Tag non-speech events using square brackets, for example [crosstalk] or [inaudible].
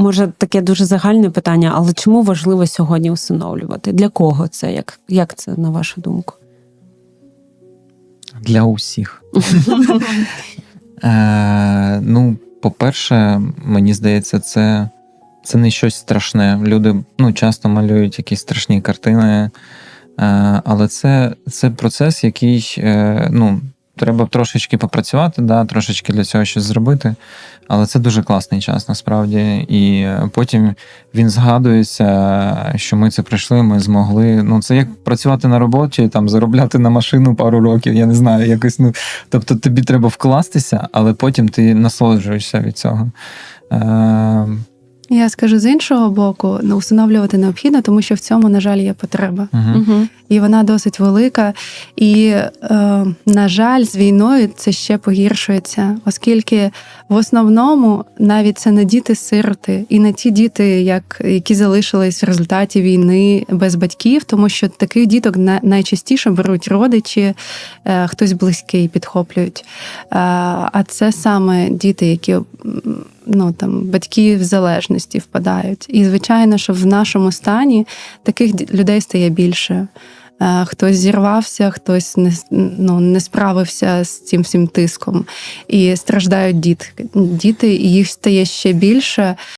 може таке дуже загальне питання, але чому важливо сьогодні усиновлювати? Для кого це? Як, як це на вашу думку? Для усіх. [laughs] Е, ну, по-перше, мені здається, це, це не щось страшне. Люди ну, часто малюють якісь страшні картини, е, але це, це процес, який е, ну, треба трошечки попрацювати, да, трошечки для цього щось зробити. Але це дуже класний час насправді. І потім він згадується, що ми це пройшли, ми змогли. Ну, це як працювати на роботі, там заробляти на машину пару років, я не знаю, якось ну. Тобто тобі треба вкластися, але потім ти насолоджуєшся від цього. Я скажу з іншого боку, ну, усиновлювати необхідно, тому що в цьому, на жаль, є потреба. угу. І вона досить велика. І, е, на жаль, з війною це ще погіршується, оскільки в основному навіть це не діти-сироти, і не ті діти, як, які залишились в результаті війни без батьків, тому що таких діток найчастіше беруть родичі, е, хтось близький підхоплюють. Е, а це саме діти, які ну, там, батьки в залежності впадають. І, звичайно, що в нашому стані таких людей стає більше. Е, Хтось зірвався, хтось не, ну, не справився з цим всім тиском. І страждають дітки. Діти, і їх стає ще більше.